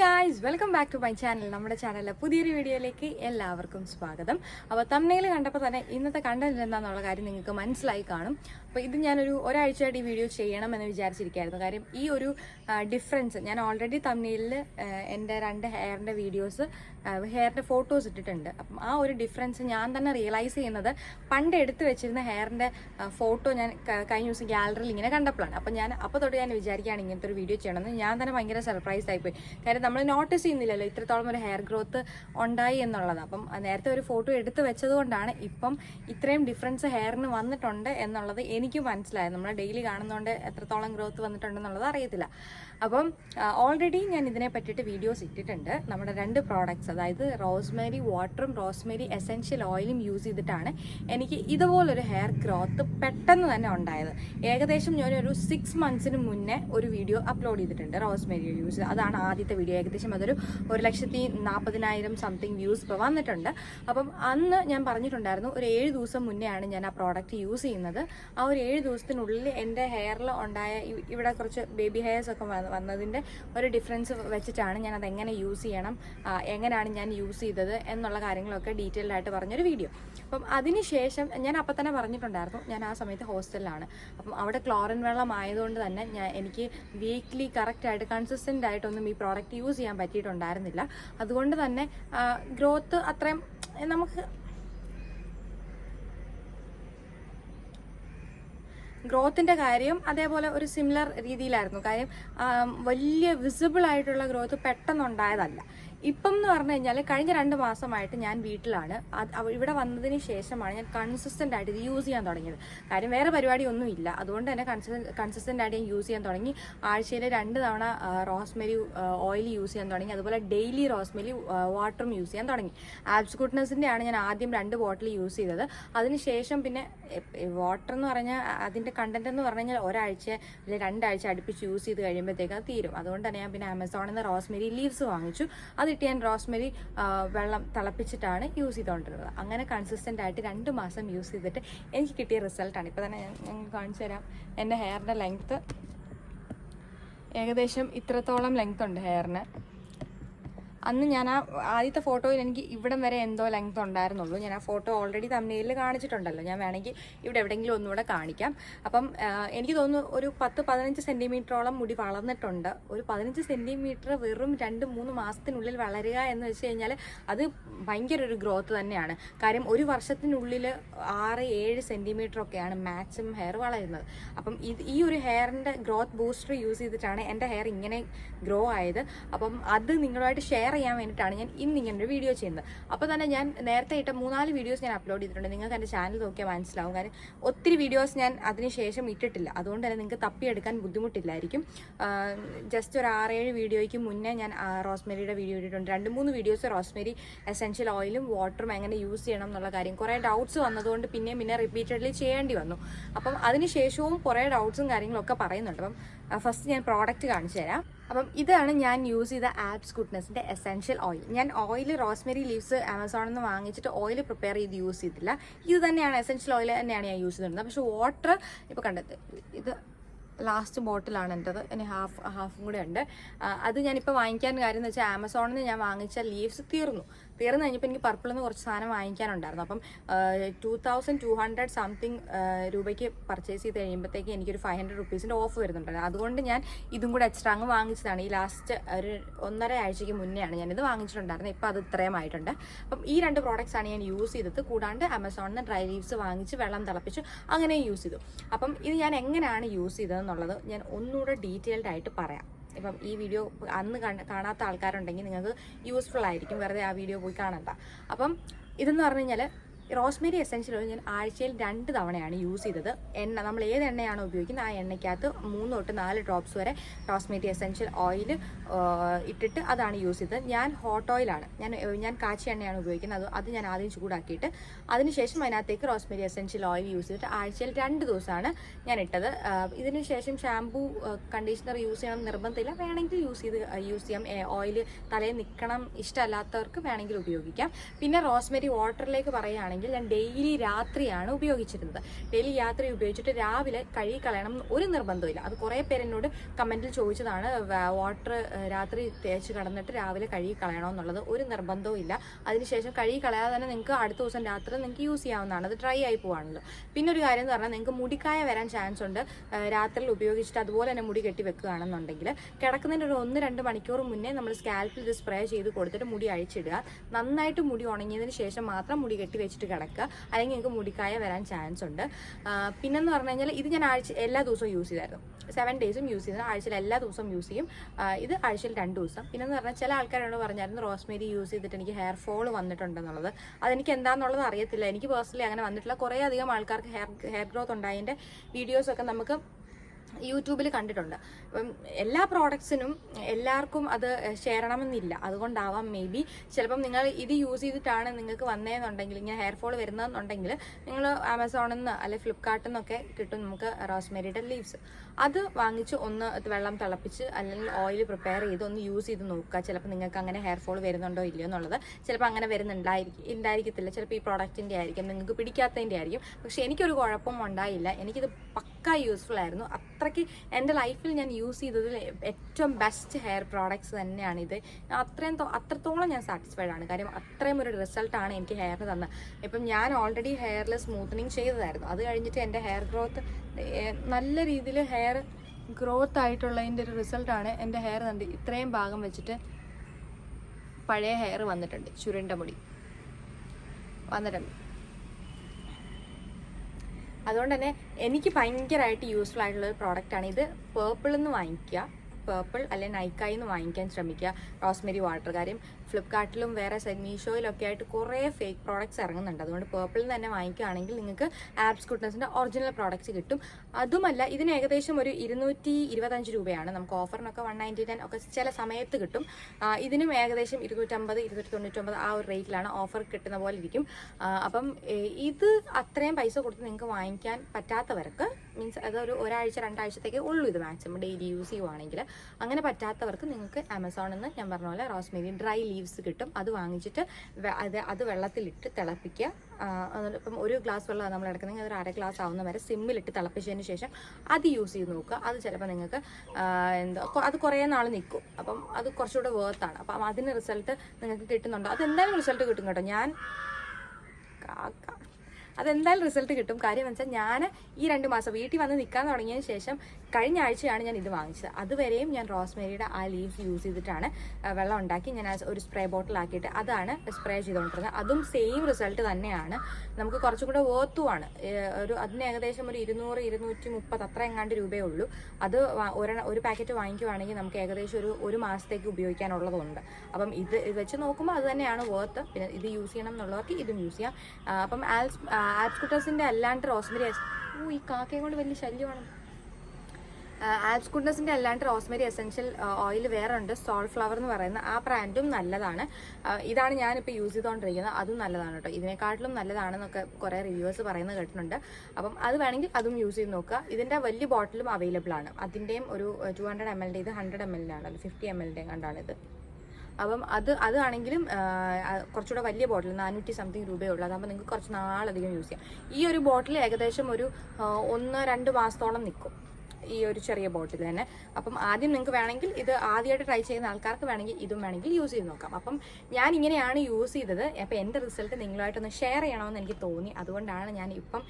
Guys welcome back to my channel നമ്മുടെ ചാനലിലെ പുതിയൊരു വീഡിയോയിലേക്ക് എല്ലാവർക്കും സ്വാഗതം. അപ്പോൾ തമ്മിൽ കണ്ടപ്പോൾ തന്നെ ഇന്നത്തെ കണ്ടന്റ് എന്താണെന്നുള്ള കാര്യം നിങ്ങൾക്ക് മനസ്സിലായി കാണും. അപ്പോൾ ഇത് ഞാനൊരു ഒരാഴ്ചയായിട്ട് ഈ വീഡിയോ ചെയ്യണം എന്ന് വിചാരിച്ചിരിക്കുകയായിരുന്നു. കാര്യം ഈ ഒരു ഡിഫറൻസ് ഞാൻ ഓൾറെഡി തമ്മിലിൽ എന്റെ രണ്ട് ഹെയറിന്റെ വീഡിയോസ് ഹെയറിന്റെ ഫോട്ടോസ് ഇട്ടിട്ടുണ്ട്. അപ്പം ആ ഒരു ഡിഫറൻസ് ഞാൻ തന്നെ റിയലൈസ് ചെയ്യുന്നത് പണ്ട് എടുത്തു വെച്ചിരുന്ന ഹെയറിന്റെ ഫോട്ടോ ഞാൻ കഴിഞ്ഞ ദിവസം ഗ്യാലറിയിൽ ഇങ്ങനെ കണ്ടപ്പോഴാണ്. അപ്പം ഞാൻ അപ്പോൾ തൊട്ട് ഞാൻ വിചാരിക്കുകയാണ് ഇങ്ങനത്തെ ഒരു വീഡിയോ ചെയ്യണമെന്ന്. ഞാൻ തന്നെ ഭയങ്കര സർപ്രൈസ് ആയിപ്പോയി. കാര്യം നമ്മൾ നോട്ടീസ് ചെയ്യുന്നില്ലല്ലോ ഇത്രത്തോളം ഒരു ഹെയർ ഗ്രോത്ത് ഉണ്ടായി എന്നുള്ളത്. അപ്പം നേരത്തെ ഒരു ഫോട്ടോ എടുത്തു വെച്ചതുകൊണ്ടാണ് ഇപ്പം ഇത്രയും ഡിഫറൻസ് ഹെയറിന് വന്നിട്ടുണ്ട് എന്നുള്ളത് എനിക്ക് മനസ്സിലായത്. നമ്മൾ ഡെയിലി കാണുന്നതുകൊണ്ട് എത്രത്തോളം ഗ്രോത്ത് വന്നിട്ടുണ്ടെന്നുള്ളത് അറിയത്തില്ല. അപ്പം ഓൾറെഡി ഞാൻ ഇതിനെ പറ്റിയിട്ട് വീഡിയോസ് ഇട്ടിട്ടുണ്ട്. നമ്മുടെ രണ്ട് പ്രോഡക്റ്റ്സ് അതായത് റോസ്മേരി വാട്ടറും റോസ്മേരി എസെൻഷ്യൽ ഓയിലും യൂസ് ചെയ്തിട്ടാണ് എനിക്ക് ഇതുപോലൊരു ഹെയർ ഗ്രോത്ത് പെട്ടെന്ന് തന്നെ ഉണ്ടായത്. ഏകദേശം ഞാനൊരു സിക്സ് മന്ത്സിന് മുന്നേ ഒരു വീഡിയോ അപ്ലോഡ് ചെയ്തിട്ടുണ്ട് റോസ്മേരി യൂസ് അതാണ് ആദ്യത്തെ വീഡിയോ ഏകദേശം അതൊരു ഒരു ലക്ഷത്തി നാൽപ്പതിനായിരം സംതിങ് വ്യൂസ് ഇപ്പോൾ വന്നിട്ടുണ്ട്. അപ്പം അന്ന് ഞാൻ പറഞ്ഞിട്ടുണ്ടായിരുന്നു ഒരു ഏഴ് ദിവസം മുന്നെയാണ് ഞാൻ ആ പ്രോഡക്റ്റ് യൂസ് ചെയ്യുന്നത്. ആ ഒരു ഏഴ് ദിവസത്തിനുള്ളിൽ എന്റെ ഹെയറിൽ ഉണ്ടായ ഇവിടെ കുറച്ച് ബേബി ഹെയർസ് ഒക്കെ വന്നതിന്റെ ഒരു ഡിഫറൻസ് വെച്ചിട്ടാണ് ഞാൻ അത് എങ്ങനെ യൂസ് ചെയ്യണം എങ്ങനെയാണ് ഞാൻ യൂസ് ചെയ്തത് എന്നുള്ള കാര്യങ്ങളൊക്കെ ഡീറ്റെയിൽഡ് ആയിട്ട് പറഞ്ഞൊരു വീഡിയോ അപ്പം അതിനുശേഷം ഞാൻ അപ്പം തന്നെ പറഞ്ഞിട്ടുണ്ടായിരുന്നു ഞാൻ ആ സമയത്ത് ഹോസ്റ്റലിലാണ് അപ്പം അവിടെ ക്ലോറിൻ വെള്ളം ആയതുകൊണ്ട് തന്നെ ഞാൻ എനിക്ക് വീക്ക്ലി കറക്റ്റായിട്ട് കൺസിസ്റ്റന്റ് ആയിട്ടൊന്നും ഈ പ്രോഡക്റ്റ് യൂസ് ചെയ്യാൻ പറ്റിയിട്ടുണ്ടായിരുന്നില്ല. അതുകൊണ്ട് തന്നെ ഗ്രോത്ത് അത്രയും നമുക്ക് ഗ്രോത്തിന്റെ കാര്യം അതേപോലെ ഒരു സിമിലർ രീതിയിലായിരുന്നു. കാര്യം വലിയ വിസിബിൾ ആയിട്ടുള്ള ഗ്രോത്ത് പെട്ടെന്നുണ്ടായതല്ല. ഇപ്പം എന്ന് പറഞ്ഞു കഴിഞ്ഞാൽ കഴിഞ്ഞ രണ്ട് മാസമായിട്ട് ഞാൻ വീട്ടിലാണ്. അത് ഇവിടെ വന്നതിന് ശേഷമാണ് ഞാൻ കൺസിസ്റ്റന്റ് ആയിട്ട് ഇത് യൂസ് ചെയ്യാൻ തുടങ്ങിയത്. കാര്യം വേറെ പരിപാടിയൊന്നും ഇല്ല അതുകൊണ്ട് തന്നെ കൺസിസ്റ്റന്റ് ആയിട്ട് ഞാൻ യൂസ് ചെയ്യാൻ തുടങ്ങി. ആഴ്ചയിൽ രണ്ട് തവണ റോസ്മെരി ഓയിൽ യൂസ് ചെയ്യാൻ തുടങ്ങി. അതുപോലെ ഡെയിലി റോസ്മെരി വാട്ടറും യൂസ് ചെയ്യാൻ തുടങ്ങി. ആബ്സ് ഗുഡ്നസിന്റെ ആണ് ഞാൻ ആദ്യം രണ്ട് ബോട്ടിൽ യൂസ് ചെയ്തത്. അതിനുശേഷം പിന്നെ വാട്ടർ എന്ന് പറഞ്ഞാൽ അതിന്റെ കണ്ടന്റ് എന്ന് പറഞ്ഞു കഴിഞ്ഞാൽ ഒരാഴ്ച അല്ലെങ്കിൽ രണ്ടാഴ്ച അടുപ്പിച്ച് യൂസ് ചെയ്ത് കഴിയുമ്പോഴത്തേക്ക് അത് തീരും. അതുകൊണ്ട് തന്നെ ഞാൻ പിന്നെ ആമസോണിൽ നിന്ന് റോസ്മെരി ലീവ്സ് വാങ്ങിച്ചു. അതിട്ട് ഞാൻ റോസ്മെരി വെള്ളം തിളപ്പിച്ചിട്ടാണ് യൂസ് ചെയ്തുകൊണ്ടിരുന്നത് അങ്ങനെ കൺസിസ്റ്റന്റ് ആയിട്ട് രണ്ട് മാസം യൂസ് ചെയ്തിട്ട് എനിക്ക് കിട്ടിയ റിസൾട്ടാണ് ഇപ്പോൾ തന്നെ ഞാൻ കാണിച്ചു തരാം. എന്റെ ഹെയറിന്റെ ലെങ്ത്ത് ഏകദേശം ഇത്രത്തോളം ലെങ്ത് ഉണ്ട് ഹെയറിന് അന്ന് ഞാൻ ആ ആദ്യത്തെ ഫോട്ടോയിൽ എനിക്ക് ഇവിടം വരെ എന്തോ ലെങ്ത് ഉണ്ടായിരുന്നുള്ളൂ. ഞാൻ ആ ഫോട്ടോ ഓൾറെഡി തമ്മിലിൽ കാണിച്ചിട്ടുണ്ടല്ലോ. ഞാൻ വേണമെങ്കിൽ ഇവിടെ എവിടെയെങ്കിലും ഒന്നുകൂടെ കാണിക്കാം. അപ്പം എനിക്ക് തോന്നുന്നു ഒരു പത്ത് പതിനഞ്ച് സെന്റിമീറ്ററോളം മുടി വളർന്നിട്ടുണ്ട്. ഒരു പതിനഞ്ച് സെന്റിമീറ്റർ വെറും രണ്ട് മൂന്ന് മാസത്തിനുള്ളിൽ വളരുക എന്ന് വെച്ച് കഴിഞ്ഞാൽ അത് ഭയങ്കര ഒരു ഗ്രോത്ത് തന്നെയാണ്. കാര്യം ഒരു വർഷത്തിനുള്ളിൽ ആറ് ഏഴ് സെന്റിമീറ്റർ ഒക്കെയാണ് മാക്സിമം ഹെയർ വളരുന്നത്. അപ്പം ഇത് ഈ ഒരു ഹെയറിന്റെ ഗ്രോത്ത് ബൂസ്റ്റർ യൂസ് ചെയ്തിട്ടാണ് എന്റെ ഹെയർ ഇങ്ങനെ ഗ്രോ ആയത്. അപ്പം അത് നിങ്ങളുമായിട്ട് ഷെയർ ചെയ്യാൻ വേണ്ടിയിട്ടാണ് ഞാൻ ഇന്ന് ഇങ്ങനെ ഒരു വീഡിയോ ചെയ്യുന്നത്. അപ്പോൾ തന്നെ ഞാൻ നേരത്തെ ഇട്ട മൂന്നാൽ വീഡിയോസ് ഞാൻ അപ്ലോഡ് ചെയ്തിട്ടുണ്ട്. നിങ്ങൾക്ക് എന്റെ ചാനൽ നോക്കിയാൽ മനസ്സിലാവും. കാര്യം ഒത്തിരി വീഡിയോസ് ഞാൻ അതിന് ശേഷം ഇട്ടിട്ടില്ല. അതുകൊണ്ട് തന്നെ നിങ്ങൾക്ക് തപ്പിയെടുക്കാൻ ബുദ്ധിമുട്ടില്ലായിരിക്കും. ജസ്റ്റ് ഒരു ആറേഴ് വീഡിയോയ്ക്ക് മുന്നേ ഞാൻ റോസ്മേരിയുടെ വീഡിയോ ഇട്ടിട്ടുണ്ട്. രണ്ട് മൂന്ന് വീഡിയോസ് റോസ്മേരി എസെൻഷ്യൽ ഓയിലും വാട്ടറും എങ്ങനെ യൂസ് ചെയ്യണം എന്നുള്ള കാര്യം കുറേ ഡൗട്ട്സ് വന്നതുകൊണ്ട് പിന്നെയും പിന്നെ റിപ്പീറ്റഡ്ലി ചെയ്യേണ്ടി വന്നു. അപ്പം അതിന് ശേഷവും കുറേ ഡൗട്ട്സും കാര്യങ്ങളൊക്കെ പറയുന്നുണ്ട്. അപ്പം ഫസ്റ്റ് ഞാൻ പ്രോഡക്റ്റ് കാണിച്ചു തരാം. അപ്പം ഇതാണ് ഞാൻ യൂസ് ചെയ്ത ആപ്സ് ഗുഡ്നെസ്സിന്റെ എസെൻഷ്യൽ ഓയിൽ ഞാൻ ഓയിൽ റോസ്മെറി ലീവ്സ് ആമസോണിൽ നിന്ന് വാങ്ങിച്ചിട്ട് ഓയിൽ പ്രിപ്പയർ ചെയ്ത് യൂസ് ചെയ്തില്ല ഇത് തന്നെയാണ് എസെൻഷ്യൽ ഓയിൽ തന്നെയാണ് ഞാൻ യൂസ് ചെയ്തിരുന്നത് പക്ഷേ വാട്ടർ ഇപ്പോൾ കണ്ടത് ഇത് ലാസ്റ്റ് ബോട്ടിലാണ് എന്റെത് ഇനി ഹാഫ് ഹാഫും കൂടെ ഉണ്ട്. അത് ഞാനിപ്പോൾ വാങ്ങിക്കാൻ കാര്യം എന്ന് വെച്ചാൽ ആമസോണിൽ നിന്ന് ഞാൻ വാങ്ങിച്ച ലീവ്സ് തീർന്നു. തീർന്നു കഴിഞ്ഞപ്പോൾ എനിക്ക് പർപ്പിളിൽ നിന്ന് കുറച്ച് സാധനം വാങ്ങിക്കാനുണ്ടായിരുന്നു. അപ്പം two thousand two hundred something രൂപയ്ക്ക് പർച്ചേസ് ചെയ്ത് കഴിയുമ്പോഴത്തേക്ക് എനിക്കൊരു ഫൈവ് ഹൺഡ്രഡ് റുപ്പീസിന്റെ ഓഫ് വരുന്നുണ്ടായിരുന്നു അതുകൊണ്ട് ഞാൻ ഇതും കൂടെ എക്സ്ട്രാ അങ്ങ് വാങ്ങിച്ചതാണ്. ഈ ലാസ്റ്റ് ഒരു ഒന്നര ആഴ്ചയ്ക്ക് മുന്നെയാണ് ഞാനിത് വാങ്ങിച്ചിട്ടുണ്ടായിരുന്നത്. ഇപ്പോൾ അത് ഇത്രയും ആയിട്ടുണ്ട്. അപ്പം ഈ രണ്ട് പ്രോഡക്റ്റ്സ് ആണ് ഞാൻ യൂസ് ചെയ്തത്. കൂടാണ്ട് ആമസോണിൽ നിന്ന് ഡ്രൈ ലീവ്സ് വാങ്ങിച്ച് വെള്ളം തിളപ്പിച്ചു അങ്ങനെ യൂസ് ചെയ്തു. അപ്പം ഇത് ഞാൻ എങ്ങനെയാണ് യൂസ് ചെയ്തതെന്നുള്ളത് ഞാൻ ഒന്നുകൂടെ ഡീറ്റെയിൽഡ് ആയിട്ട് പറയാം. ഇപ്പം ഈ വീഡിയോ അന്ന് കാണാത്ത ആൾക്കാരുണ്ടെങ്കിൽ നിങ്ങൾക്ക് യൂസ്ഫുൾ ആയിരിക്കും. വെറുതെ ആ വീഡിയോ പോയി കാണണ്ട. അപ്പം ഇതെന്ന് പറഞ്ഞു കഴിഞ്ഞാൽ റോസ്മേരി എസെൻഷ്യൽ ഓയിൽ ഞാൻ ആഴ്ചയിൽ രണ്ട് തവണയാണ് യൂസ് ചെയ്തത്. എണ്ണ നമ്മൾ ഏത് എണ്ണയാണോ ഉപയോഗിക്കുന്നത് ആ എണ്ണയ്ക്കകത്ത് മൂന്ന് തൊട്ട് നാല് ഡ്രോപ്സ് വരെ റോസ്മേരി എസെൻഷ്യൽ ഓയിൽ ഇട്ടിട്ട് അതാണ് യൂസ് ചെയ്തത്. ഞാൻ ഹോട്ട് ഓയിലാണ്. ഞാൻ ഞാൻ കാച്ചി എണ്ണയാണ് ഉപയോഗിക്കുന്നത്. അത് അത് ഞാൻ ആദ്യം ചൂടാക്കിയിട്ട് അതിനുശേഷം അതിനകത്തേക്ക് റോസ്മേരി എസെൻഷ്യൽ ഓയിൽ യൂസ് ചെയ്തിട്ട് ആഴ്ചയിൽ രണ്ട് ദിവസമാണ് ഞാൻ ഇട്ടത്. ഇതിനുശേഷം ഇതിന് ഷാംപൂ കണ്ടീഷണർ യൂസ് ചെയ്യണം നിർബന്ധമില്ല. വേണമെങ്കിൽ യൂസ് ചെയ്ത് യൂസ് ചെയ്യാം. ഓയിൽ തലയിൽ നിൽക്കണം ഇഷ്ടമല്ലാത്തവർക്ക് വേണമെങ്കിൽ ഉപയോഗിക്കാം. പിന്നെ റോസ്മേരി വാട്ടറിലേക്ക് പറയുകയാണെങ്കിൽ പറഞ്ഞിട്ടുണ്ടെങ്കിൽ ഞാൻ ഡെയിലി രാത്രിയാണ് ഉപയോഗിച്ചിരുന്നത്. ഡെയിലി രാത്രി ഉപയോഗിച്ചിട്ട് രാവിലെ കഴുകി കളയണം ഒരു നിർബന്ധമില്ല അത് കുറേ പേര് എന്നോട് കമന്റിൽ ചോദിച്ചതാണ് വാട്ടർ രാത്രി തേച്ച് കടന്നിട്ട് രാവിലെ കഴുകി കളയണമെന്നുള്ളത് ഒരു നിർബന്ധവും ഇല്ല അതിനുശേഷം കഴുകി കളയാതെ തന്നെ നിങ്ങൾക്ക് അടുത്ത ദിവസം രാത്രി നിങ്ങൾക്ക് യൂസ് ചെയ്യാവുന്നതാണ്. അത് ഡ്രൈ ആയി പോകാണല്ലോ പിന്നെ ഒരു കാര്യം എന്ന് പറഞ്ഞാൽ നിങ്ങൾക്ക് മുടിക്കായ വരാൻ ചാൻസ് ഉണ്ട്. രാത്രിയിൽ ഉപയോഗിച്ചിട്ട് അതുപോലെ തന്നെ മുടി കെട്ടി വെക്കുകയാണെന്നുണ്ടെങ്കിൽ കിടക്കുന്നതിന്റെ ഒരു ഒന്ന് രണ്ട് മണിക്കൂർ മുന്നേ നമ്മൾ സ്കാൽപ്പിൽ ഇത് സ്പ്രേ ചെയ്ത് കൊടുത്തിട്ട് മുടി അഴിച്ചിടുക. നന്നായിട്ട് മുടി ഉണങ്ങിയതിന് ശേഷം മാത്രം മുടി കെട്ടി വെച്ചിട്ട് കിടക്കുക അല്ലെങ്കിൽ നിങ്ങൾക്ക് മുടിക്കായ വരാൻ ചാൻസ് ഉണ്ട്. പിന്നെന്ന് പറഞ്ഞു കഴിഞ്ഞാൽ ഇത് ഞാൻ ആഴ്ച എല്ലാ ദിവസവും യൂസ് ചെയ്തായിരുന്നു. സെവൻ ഡേയ്സും യൂസ് ചെയ്തു ആഴ്ചയിൽ എല്ലാ ദിവസവും യൂസ് ചെയ്യും. ഇത് ആഴ്ചയിൽ രണ്ട് ദിവസം. പിന്നെന്ന് പറഞ്ഞാൽ ചില ആൾക്കാരോട് പറഞ്ഞായിരുന്നു റോസ്മേരി യൂസ് ചെയ്തിട്ട് എനിക്ക് ഹെയർ ഫോൾ വന്നിട്ടുണ്ടെന്നുള്ളത്. അതെനിക്ക് എന്താണെന്നുള്ളത് അറിയത്തില്ല. എനിക്ക് പേഴ്സണലി അങ്ങനെ വന്നിട്ടില്ല. കുറേ അധികം ആൾക്കാർക്ക് ഹെയർ ഹെയർ ഗ്രോത്ത് ഉണ്ടായതിന്റെ വീഡിയോസൊക്കെ നമുക്ക് യൂട്യൂബിൽ കണ്ടിട്ടുണ്ട്. അപ്പം എല്ലാ പ്രോഡക്ട്സിനും എല്ലാവർക്കും അത് ചേരണമെന്നില്ല. അതുകൊണ്ടാവാം മേ ബി ചിലപ്പം നിങ്ങൾ ഇത് യൂസ് ചെയ്തിട്ടാണ് നിങ്ങൾക്ക് വന്നതെന്നുണ്ടെങ്കിൽ ഇങ്ങനെ ഹെയർ ഫോൾ വരുന്നതെന്നുണ്ടെങ്കിൽ നിങ്ങൾ ആമസോണിൽ നിന്ന് അല്ലെങ്കിൽ ഫ്ലിപ്കാർട്ടിൽ നിന്നൊക്കെ കിട്ടും നമുക്ക് റോസ്മെരിയുടെ ലീവ്സ് അത് വാങ്ങിച്ച് ഒന്ന് വെള്ളം തിളപ്പിച്ച് അല്ലെങ്കിൽ ഓയിൽ പ്രിപ്പയർ ചെയ്ത് ഒന്ന് യൂസ് ചെയ്ത് നോക്കുക. ചിലപ്പോൾ നിങ്ങൾക്ക് അങ്ങനെ ഹെയർ ഫോൾ വരുന്നുണ്ടോ ഇല്ലയോ എന്നുള്ളത്. ചിലപ്പോൾ അങ്ങനെ വരുന്നുണ്ടായിരിക്കും ഉണ്ടായിരിക്കത്തില്ല ചിലപ്പോൾ ഈ പ്രോഡക്റ്റിന്റെ ആയിരിക്കും നിങ്ങൾക്ക് പിടിക്കാത്തതിന്റെ ആയിരിക്കും. പക്ഷേ എനിക്കൊരു കുഴപ്പം ഉണ്ടായില്ല. എനിക്കിത് പക്ക യൂസ്ഫുൾ ആയിരുന്നു. അത്രയ്ക്ക് എന്റെ ലൈഫിൽ ഞാൻ യൂസ് ചെയ്തതിൽ ഏറ്റവും ബെസ്റ്റ് ഹെയർ പ്രോഡക്റ്റ്സ് തന്നെയാണ് ഇത് അത്രയും അത്രത്തോളം ഞാൻ സാറ്റിസ്ഫൈഡ് ആണ്. കാര്യം അത്രയും ഒരു റിസൾട്ടാണ് എനിക്ക് ഹെയറിന് തന്നത് ഇപ്പം ഞാൻ ഓൾറെഡി ഹെയറിൽ സ്മൂത്തനിങ് ചെയ്തതായിരുന്നു. അത് കഴിഞ്ഞിട്ട് എന്റെ ഹെയർ ഗ്രോത്ത് നല്ല രീതിയിൽ ഹെയർ ഗ്രോത്ത് ആയിട്ടുള്ളതിന്റെ ഒരു റിസൾട്ടാണ് എന്റെ ഹെയർ കണ്ട് ഇത്രയും ഭാഗം വെച്ചിട്ട് പഴയ ഹെയർ വന്നിട്ടുണ്ട്. ചുരുണ്ട മുടി വന്നിട്ടുണ്ട്. അതുകൊണ്ട് തന്നെ എനിക്ക് ഭയങ്കരമായിട്ട് യൂസ്ഫുൾ ആയിട്ടുള്ള ഒരു പ്രോഡക്റ്റാണ് ഇത്. പേർപ്പിളിൽ നിന്ന് വാങ്ങിക്കുക. പേർപ്പിൾ അല്ലെങ്കിൽ നൈക്കായി നിന്ന് വാങ്ങിക്കാൻ ശ്രമിക്കുക. റോസ്മെരി വാട്ടർ കാര്യം. ഫ്ലിപ്കാർട്ടിലും വേറെ മീഷോയിലൊക്കെ ആയിട്ട് കുറേ ഫേക്ക് പ്രോഡക്റ്റ്സ് ഇറങ്ങുന്നുണ്ട്. അതുകൊണ്ട് പേർപ്പിളിൽ തന്നെ വാങ്ങിക്കുകയാണെങ്കിൽ നിങ്ങൾക്ക് ആപ്സ് ഗുഡ്നസിന്റെ ഒറിജിനൽ പ്രോഡക്റ്റ്സ് കിട്ടും. അതുമല്ല ഇതിന് ഏകദേശം ഒരു ഇരുന്നൂറ്റി ഇരുപത്തഞ്ച് രൂപയാണ്. നമുക്ക് ഓഫറിനൊക്കെ വൺ നയന്റി നയൻ ഒക്കെ ചില സമയത്ത് കിട്ടും. ഇതിനും ഏകദേശം ഇരുന്നൂറ്റമ്പത് ഇരുന്നൂറ്റി തൊണ്ണൂറ്റൊമ്പത് ആ ഒരു റേറ്റിലാണ് ഓഫർ കിട്ടുന്ന പോലെ ഇരിക്കും. അപ്പം ഇത് അത്രയും പൈസ കൊടുത്ത് നിങ്ങൾക്ക് വാങ്ങിക്കാൻ പറ്റാത്തവർക്ക് മീൻസ് അതൊരു ഒരാഴ്ച രണ്ടാഴ്ചത്തേക്ക് ഉള്ളൂ ഇത് മാക്സിമം ഡെയിലി യൂസ് ചെയ്യുവാണെങ്കിൽ. അങ്ങനെ പറ്റാത്തവർക്ക് നിങ്ങൾക്ക് ആമസോണിൽ നിന്ന് ഞാൻ പറഞ്ഞ പോലെ റോസ്മേരി ഡ്രൈ ലീവ്സ് കിട്ടും. അത് വാങ്ങിച്ചിട്ട് അത് അത് വെള്ളത്തിലിട്ട് തിളപ്പിക്കുക. ഇപ്പം ഒരു ഗ്ലാസ് വെള്ളം നമ്മൾ എടുക്കുന്നെങ്കിൽ അതൊരു അര ഗ്ലാസ് ആവുന്ന വരെ സിമ്മിലിട്ട് തിളപ്പിച്ചതിന് ശേഷം അത് യൂസ് ചെയ്ത് നോക്കുക. അത് ചിലപ്പോൾ നിങ്ങൾക്ക് എന്തോ അത് കുറേ നാൾ നിൽക്കും. അപ്പം അത് കുറച്ചുകൂടെ വേർത്താണ് അപ്പം അതിന് റിസൾട്ട് നിങ്ങൾക്ക് കിട്ടുന്നുണ്ടോ? അത് എന്തായാലും റിസൾട്ട് കിട്ടും കേട്ടോ. ഞാൻ കാക്ക. അതെന്തായാലും റിസൾട്ട് കിട്ടും. കാര്യം വെച്ചാൽ ഞാൻ ഈ രണ്ട് മാസം വീട്ടിൽ വന്ന് നിൽക്കാൻ തുടങ്ങിയതിന് ശേഷം കഴിഞ്ഞ ആഴ്ചയാണ് ഞാൻ ഇത് വാങ്ങിച്ചത്. അതുവരെയും ഞാൻ റോസ്മേരിയുടെ ആ ലീവ്സ് യൂസ് ചെയ്തിട്ടാണ് വെള്ളം ഉണ്ടാക്കി ഞാൻ ഒരു സ്പ്രേ ബോട്ടിലാക്കിയിട്ട് അതാണ് സ്പ്രേ ചെയ്തുകൊണ്ടിരുന്നത്. അതും സെയിം റിസൾട്ട് തന്നെയാണ്. നമുക്ക് കുറച്ചും കൂടെ വേർത്തുമാണ് ഒരു അതിന് ഏകദേശം ഒരു ഇരുന്നൂറ് ഇരുന്നൂറ്റി മുപ്പത് അത്ര എങ്ങാണ്ട് രൂപയേ ഉള്ളൂ. അത് ഒരു പാക്കറ്റ് വാങ്ങിക്കുവാണെങ്കിൽ നമുക്ക് ഏകദേശം ഒരു ഒരു മാസത്തേക്ക് ഉപയോഗിക്കാനുള്ളതുണ്ട്. അപ്പം ഇത് വെച്ച് നോക്കുമ്പോൾ അത് തന്നെയാണ് വേർത്ത് പിന്നെ ഇത് യൂസ് ചെയ്യണം എന്നുള്ളവർക്ക് ഇതും യൂസ് ചെയ്യാം. അപ്പം ആൽസ് ആൽസ്കുട്ടേഴ്സിന്റെ അല്ലാണ്ട് റോസ്മരി ഓ ഈ കാക്കയും കൊണ്ട് വലിയ ശല്യമാണ്. ആൽസ് ഗുഡ്നസിന്റെ അല്ലാണ്ട് റോസ്മരി എസെൻഷ്യൽ ഓയിൽ വേറെ ഉണ്ട്. സോൾ ഫ്ലവർ എന്ന് പറയുന്ന ആ ബ്രാൻഡും നല്ലതാണ്. ഇതാണ് ഞാനിപ്പോൾ യൂസ് ചെയ്തുകൊണ്ടിരിക്കുന്നത് അതും നല്ലതാണ് കേട്ടോ. ഇതിനെക്കാട്ടിലും നല്ലതാണെന്നൊക്കെ കുറേ റിവ്യൂവേഴ്സ് പറയുന്നത് കേട്ടിട്ടുണ്ട്. അപ്പം അത് വേണമെങ്കിൽ അതും യൂസ് ചെയ്ത് നോക്കുക. ഇതിന്റെ വലിയ ബോട്ടിലും അവൈലബിൾ ആണ്. അതിന്റെയും ഒരു ടു ഹൺഡ്രഡ് എം എൽ ഇത് ഹൺഡ്രഡ് എം എൽ ആണ് ഫിഫ്റ്റി എം എൽ കണ്ടാണ് ഇത് അപ്പം അത് അതാണെങ്കിലും കുറച്ചുകൂടെ വലിയ ബോട്ടിൽ നാനൂറ്റി സംതിങ് രൂപയേ ഉള്ളൂ അതാകുമ്പോൾ നിങ്ങൾക്ക് കുറച്ച് നാളധികം യൂസ് ചെയ്യാം. ഈ ഒരു ബോട്ടിൽ ഏകദേശം ഒരു ഒന്ന് രണ്ട് മാസത്തോളം നിൽക്കും ഈ ഒരു ചെറിയ ബോട്ടിൽ തന്നെ. അപ്പം ആദ്യം നിങ്ങൾക്ക് വേണമെങ്കിൽ ഇത് ആദ്യമായിട്ട് ട്രൈ ചെയ്യുന്ന ആൾക്കാർക്ക് വേണമെങ്കിൽ ഇതും വേണമെങ്കിൽ യൂസ് ചെയ്ത് നോക്കാം. അപ്പം ഞാൻ ഇങ്ങനെയാണ് യൂസ് ചെയ്തത്. അപ്പം എന്റെ റിസൾട്ട് നിങ്ങളുമായിട്ടൊന്ന് ഷെയർ ചെയ്യണമെന്ന് എനിക്ക് തോന്നി. അതുകൊണ്ടാണ് ഞാൻ ഇപ്പം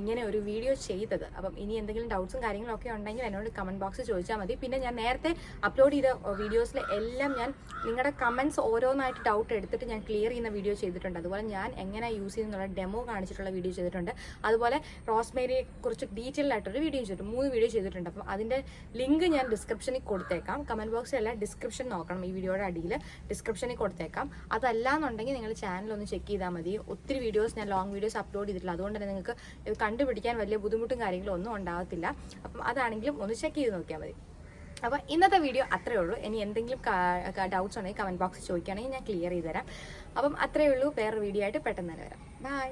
ഇങ്ങനെ ഒരു വീഡിയോ ചെയ്തത്. അപ്പം ഇനി എന്തെങ്കിലും ഡൗട്ട്സും കാര്യങ്ങളൊക്കെ ഉണ്ടെങ്കിൽ എന്നോട് കമന്റ് ബോക്സ് ചോദിച്ചാൽ മതി. പിന്നെ ഞാൻ നേരത്തെ അപ്ലോഡ് ചെയ്ത വീഡിയോസിൽ എല്ലാം ഞാൻ നിങ്ങളുടെ കമൻസ് ഓരോന്നായിട്ട് ഡൗട്ട് എടുത്തിട്ട് ഞാൻ ക്ലിയർ ചെയ്യുന്ന വീഡിയോ ചെയ്തിട്ടുണ്ട്. അതുപോലെ ഞാൻ എങ്ങനെ യൂസ് ചെയ്യുന്നുള്ള ഡെമോ കാണിച്ചിട്ടുള്ള വീഡിയോ ചെയ്തിട്ടുണ്ട്. അതുപോലെ റോസ്മേരിയെ കുറിച്ച് ഡീറ്റെയിൽ ആയിട്ടൊരു വീഡിയോ ചെയ്തിട്ടുണ്ട്. മൂന്ന് വീഡിയോ ചെയ്തിട്ടുണ്ട്. അപ്പം അതിന്റെ ലിങ്ക് ഞാൻ ഡിസ്ക്രിപ്ഷനിൽ കൊടുത്തേക്കാം. കമന്റ് ബോക്സിലല്ല ഡിസ്ക്രിപ്ഷൻ നോക്കണം ഈ വീഡിയോയുടെ അടിയിൽ ഡിസ്ക്രിപ്ഷനിൽ കൊടുത്തേക്കാം. അതല്ല എന്നുണ്ടെങ്കിൽ നിങ്ങൾ ചാനൽ ഒന്ന് ചെക്ക് ചെയ്താൽ മതി. ഒത്തിരി വീഡിയോസ് ഞാൻ ലോങ് വീഡിയോസ് അപ്ലോഡ് ചെയ്തിട്ടില്ല. അതുകൊണ്ട് തന്നെ നിങ്ങൾക്ക് ഇത് കണ്ടുപിടിക്കാൻ വലിയ ബുദ്ധിമുട്ടും കാര്യങ്ങളും ഒന്നും ഉണ്ടാകത്തില്ല. അപ്പം അതാണെങ്കിലും ഒന്ന് ചെക്ക് ചെയ്ത് നോക്കിയാൽ മതി. അപ്പോൾ ഇന്നത്തെ വീഡിയോ അത്രേ ഉള്ളൂ. ഇനി എന്തെങ്കിലും ഡൗട്ട്സ് ഉണ്ടെങ്കിൽ കമന്റ് ബോക്സിൽ ചോദിക്കുകയാണെങ്കിൽ ഞാൻ ക്ലിയർ ചെയ്ത് തരാം അപ്പം അത്രേ ഉള്ളൂ. വേറൊരു വീഡിയോ ആയിട്ട് പെട്ടെന്ന് തന്നെ വരാം. ബൈ